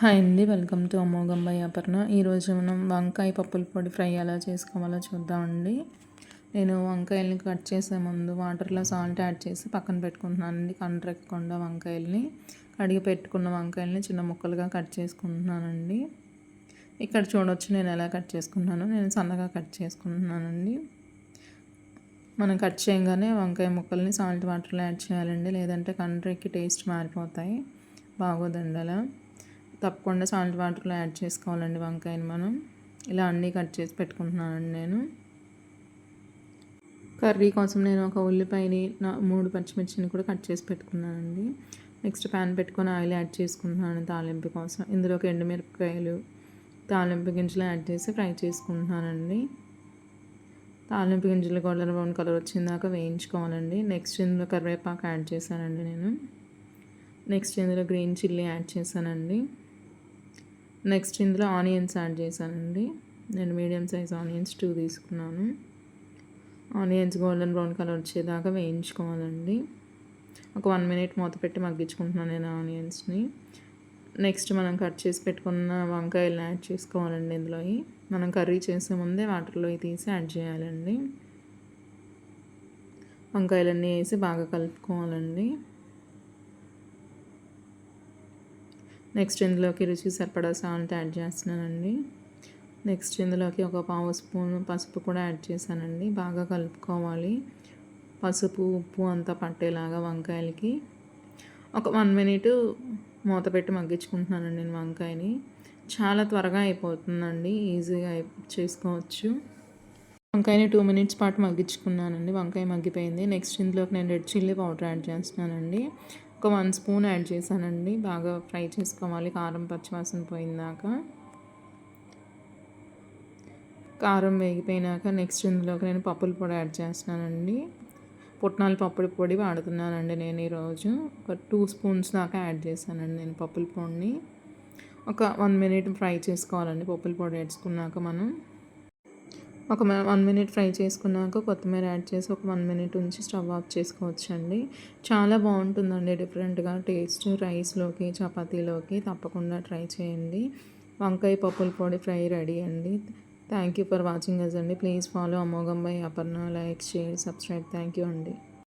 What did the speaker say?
Hi అండి welcome to అమోఘం అపర్ణ. ఈరోజు మనం వంకాయ పప్పుల పొడి ఫ్రై ఎలా చేసుకోవాలో చూద్దామండి నేను వంకాయల్ని కట్ చేసే ముందు వాటర్లో సాల్ట్ యాడ్ చేసి పక్కన పెట్టుకుంటున్నానండి కండ్రెక్కకుండా వంకాయల్ని. కడిగి పెట్టుకున్న వంకాయల్ని చిన్న ముక్కలుగా కట్ చేసుకుంటున్నానండి ఇక్కడ చూడవచ్చు నేను ఎలా కట్ చేసుకున్నాను నేను సన్నగా కట్ చేసుకుంటున్నానండి మనం కట్ చేయగానే వంకాయ ముక్కల్ని సాల్ట్ వాటర్లో యాడ్ చేయాలండి లేదంటే కండ్రెక్కి టేస్ట్ మారిపోతాయి. బాగోదండి అలా. తప్పకుండా సాల్ట్ వాటర్లో యాడ్ చేసుకోవాలండి వంకాయని మనం. ఇలా అన్నీ కట్ చేసి పెట్టుకుంటున్నానండి నేను. కర్రీ కోసం నేను ఒక ఉల్లిపాయని మూడు పచ్చిమిర్చిని కూడా కట్ చేసి పెట్టుకున్నానండి. నెక్స్ట్ ప్యాన్ పెట్టుకొని ఆయిల్ యాడ్ చేసుకుంటున్నాను తాలింపు కోసం. ఇందులోకి ఎండుమిరపకాయలు తాలింపు గింజలు యాడ్ చేసి ఫ్రై చేసుకుంటున్నానండి. తాలింపు గింజలు గోల్డెన్ బ్రౌన్ కలర్ వచ్చిందాక వేయించుకోవాలండి. నెక్స్ట్ ఇందులో కరివేపాకు యాడ్ చేశానండి నేను. నెక్స్ట్ ఇందులో గ్రీన్ చిల్లీ యాడ్ చేశానండి. నెక్స్ట్ ఇందులో ఆనియన్స్ యాడ్ చేశానండి. నేను మీడియం సైజ్ ఆనియన్స్ టూ తీసుకున్నాను. ఆనియన్స్ గోల్డెన్ బ్రౌన్ కలర్ వచ్చేదాకా వేయించుకోవాలండి. ఒక వన్ మినిట్ మూత పెట్టి మగ్గించుకుంటున్నాను నేను ఆనియన్స్ని. నెక్స్ట్ మనం కట్ చేసి పెట్టుకున్న వంకాయలు యాడ్ చేసుకోవాలండి ఇందులో. మనం కర్రీ చేసే ముందే వాటర్లో తీసి యాడ్ చేయాలండి. వంకాయలన్నీ వేసి బాగా కలుపుకోవాలండి. నెక్స్ట్ ఇందులోకి రుచి సరిపడా సాల్ట్ యాడ్ చేస్తున్నానండి. నెక్స్ట్ ఇందులోకి ఒక పావు స్పూన్ పసుపు కూడా యాడ్ చేశానండి. బాగా కలుపుకోవాలి. పసుపు ఉప్పు అంతా పట్టేలాగా వంకాయలకి. ఒక వన్ మినిట్ మూత పెట్టి మగ్గించుకుంటున్నానండి నేను వంకాయని. చాలా త్వరగా అయిపోతుందండి. ఈజీగా చేసుకోవచ్చు. వంకాయని టూ మినిట్స్ పాటు మగ్గించుకున్నానండి. వంకాయ మగ్గిపోయింది. నెక్స్ట్ ఇందులోకి నేను రెడ్ చిల్లీ పౌడర్ యాడ్ చేస్తున్నానండి. ఒక వన్ స్పూన్ యాడ్ చేశానండి. బాగా ఫ్రై చేసుకోవాలి. కారం పచ్చివాసన పోయిందాక. కారం వేగిపోయినాక నెక్స్ట్ ఇందులోకి నేను పప్పుల పొడి యాడ్ చేస్తున్నానండి. పుట్నాల పప్పుల పొడి వాడుతున్నానండి నేను ఈరోజు. ఒక టూ స్పూన్స్ దాకా యాడ్ చేశానండి నేను పప్పుల పొడిని. ఒక వన్ మినిట్ ఫ్రై చేసుకోవాలండి. పప్పుల పొడి వేసుకున్నాక మనం. ఒక వన్ మినిట్ ఫ్రై చేసుకున్నాక కొత్తిమీర యాడ్ చేసి ఒక వన్ మినిట్ ఉంచి స్టవ్ ఆఫ్ చేసుకోవచ్చండి. చాలా బాగుంటుందండి డిఫరెంట్గా టేస్ట్ రైస్లోకి చపాతీలోకి తప్పకుండా ట్రై చేయండి. వంకాయ పప్పుల పొడి ఫ్రై రెడీ అండి. Thank you for watching us అండి. ప్లీజ్ ఫాలో అమోఘం by Aparna. Like share subscribe thank you అండి.